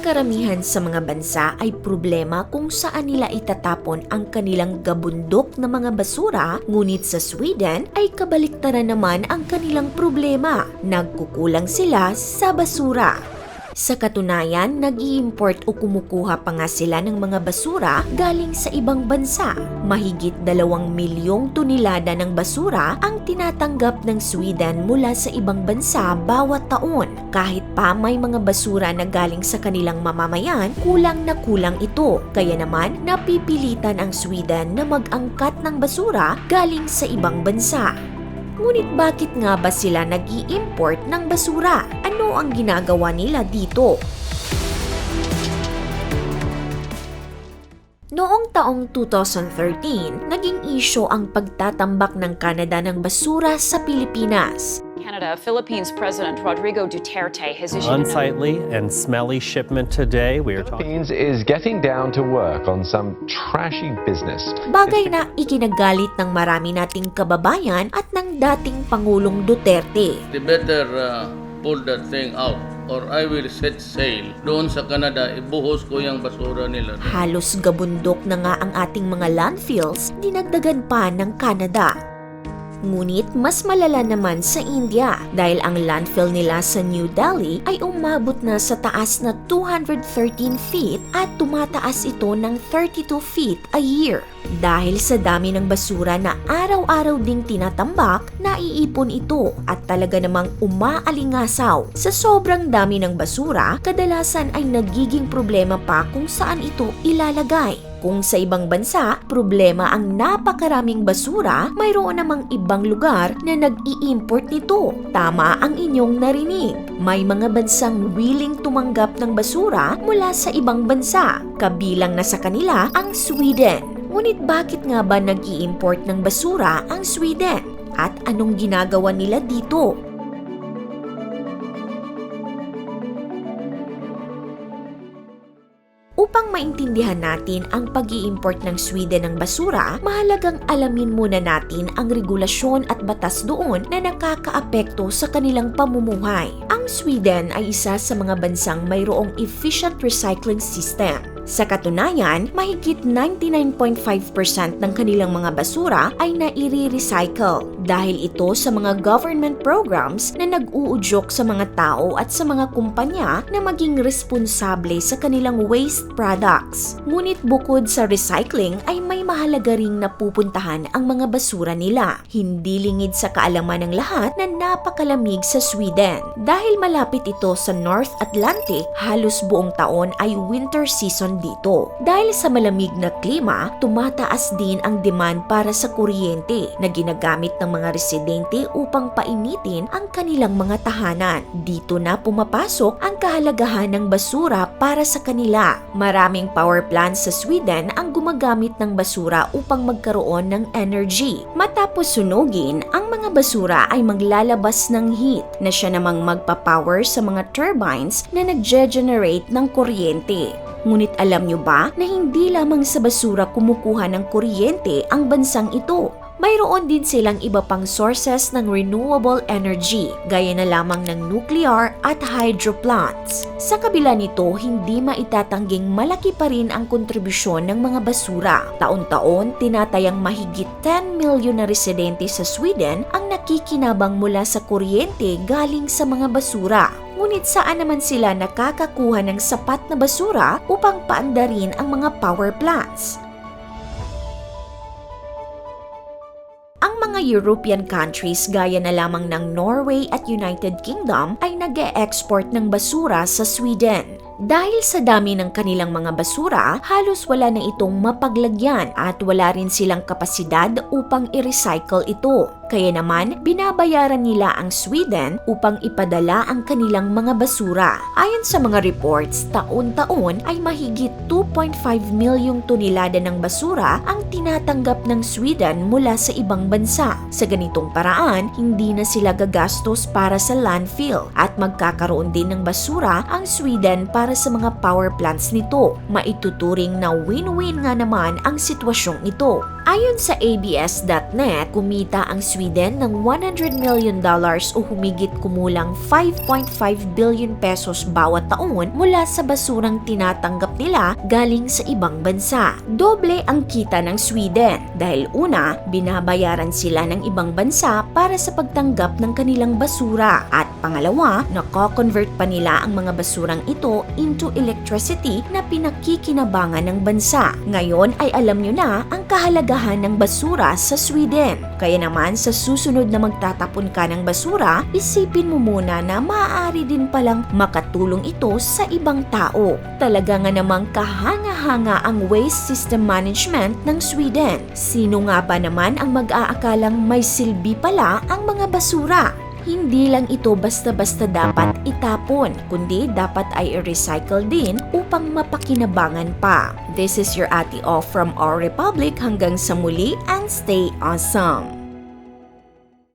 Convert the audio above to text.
Ang karamihan sa mga bansa ay problema kung saan nila itatapon ang kanilang gabundok na mga basura, ngunit sa Sweden ay kabaliktaran naman ang kanilang problema. Nagkukulang sila sa basura. Sa katunayan, nag import o kumukuha pa nga sila ng mga basura galing sa ibang bansa. Mahigit dalawang milyong tonelada ng basura ang tinatanggap ng Sweden mula sa ibang bansa bawat taon. Kahit pa may mga basura na galing sa kanilang mamamayan, kulang na kulang ito. Kaya naman, napipilitan ang Sweden na mag-angkat ng basura galing sa ibang bansa. Ngunit bakit nga ba sila nag import ng basura? Ano ang ginagawa nila dito? Noong taong 2013, naging isyo ang pagtatambak ng Canada ng basura sa Pilipinas. Canada, Philippines President Rodrigo Duterte has issued Unsightly and smelly shipment today. We are talking. Philippines is getting down to work on some trashy business. Bagay na ikinagalit ng marami nating kababayan at ng dating Pangulong Duterte. They better uh, pull that thing out or I will set sail. Doon sa Canada, ibuhos ko yung basura nila. Halos gabundok na nga ang ating mga landfills, dinagdagan pa ng Canada. Ngunit mas malala naman sa India dahil ang landfill nila sa New Delhi ay umabot na sa taas na 213 feet at tumataas ito ng 32 feet a year. Dahil sa dami ng basura na araw-araw ding tinatambak, naiipon ito at talaga namang umaalingasaw. Sa sobrang dami ng basura, kadalasan ay nagiging problema pa kung saan ito ilalagay. Kung sa ibang bansa, problema ang napakaraming basura, mayroon namang ibang lugar na nag-i-import nito. Tama ang inyong narinig. May mga bansang willing tumanggap ng basura mula sa ibang bansa. Kabilang na sa kanila ang Sweden. Ngunit bakit nga ba nag-i-import ng basura ang Sweden? At anong ginagawa nila dito? Upang maintindihan natin ang pag import ng Sweden ng basura, mahalagang alamin muna natin ang regulasyon at batas doon na nakakaapekto sa kanilang pamumuhay. Ang Sweden ay isa sa mga bansang mayroong efficient recycling system. Sa katunayan, mahigit 99.5% ng kanilang mga basura ay nairi-recycle dahil ito sa mga government programs na nag-uudyok sa mga tao at sa mga kumpanya na maging responsable sa kanilang waste products. Ngunit bukod sa recycling ay may mahalaga ring napupuntahan ang mga basura nila. Hindi lingid sa kaalaman ng lahat na napakalamig sa Sweden. Dahil malapit ito sa North Atlantic, halos buong taon ay winter season dito. Dahil sa malamig na klima, tumataas din ang demand para sa kuryente na ginagamit ng mga residente upang painitin ang kanilang mga tahanan. Dito na pumapasok ang kahalagahan ng basura para sa kanila. Maraming power plants sa Sweden ang gumagamit ng basura upang magkaroon ng energy. Matapos sunugin, ang mga basura ay maglalabas ng heat na siya namang magpapower sa mga turbines na nagge-generate ng kuryente. Ngunit alam nyo ba na hindi lamang sa basura kumukuha ng kuryente ang bansang ito? Mayroon din silang iba pang sources ng renewable energy, gaya na lamang ng nuclear at hydro plants. Sa kabila nito, hindi maitatangging malaki pa rin ang kontribusyon ng mga basura. Taon-taon, tinatayang mahigit 10 milyon na residente sa Sweden ang nakikinabang mula sa kuryente galing sa mga basura. Ngunit saan naman sila nakakakuha ng sapat na basura upang paandarin ang mga power plants? Ang mga European countries gaya na lamang ng Norway at United Kingdom ay nag export ng basura sa Sweden. Dahil sa dami ng kanilang mga basura, halos wala na itong mapaglagyan at wala rin silang kapasidad upang i-recycle ito. Kaya naman, binabayaran nila ang Sweden upang ipadala ang kanilang mga basura. Ayon sa mga reports, taon-taon ay mahigit 2.5 milyong tonelada ng basura ang tinatanggap ng Sweden mula sa ibang bansa. Sa ganitong paraan, hindi na sila gagastos para sa landfill at magkakaroon din ng basura ang Sweden para para sa mga power plants nito. Maituturing na win-win nga naman ang sitwasyong ito. Ayon sa ABS.net, kumita ang Sweden ng 100 million dollars o humigit kumulang 5.5 billion pesos bawat taon mula sa basurang tinatanggap nila galing sa ibang bansa. Doble ang kita ng Sweden dahil una, binabayaran sila ng ibang bansa para sa pagtanggap ng kanilang basura at pangalawa, nako-convert pa nila ang mga basurang ito into electricity na pinakikinabangan ng bansa. Ngayon ay alam nyo na ang kahalagahan ng basura sa Sweden. Kaya naman sa susunod na magtatapon ka ng basura, isipin mo muna na maaari din palang makatulong ito sa ibang tao. Talaga nga namang kahanga-hanga ang waste system management ng Sweden. Sino nga ba naman ang mag-aakalang may silbi pala ang mga basura? Hindi lang ito basta-basta dapat itapon, kundi dapat ay i-recycle din upang mapakinabangan pa. This is your Ate Off from Our Republic hanggang sa muli and stay awesome!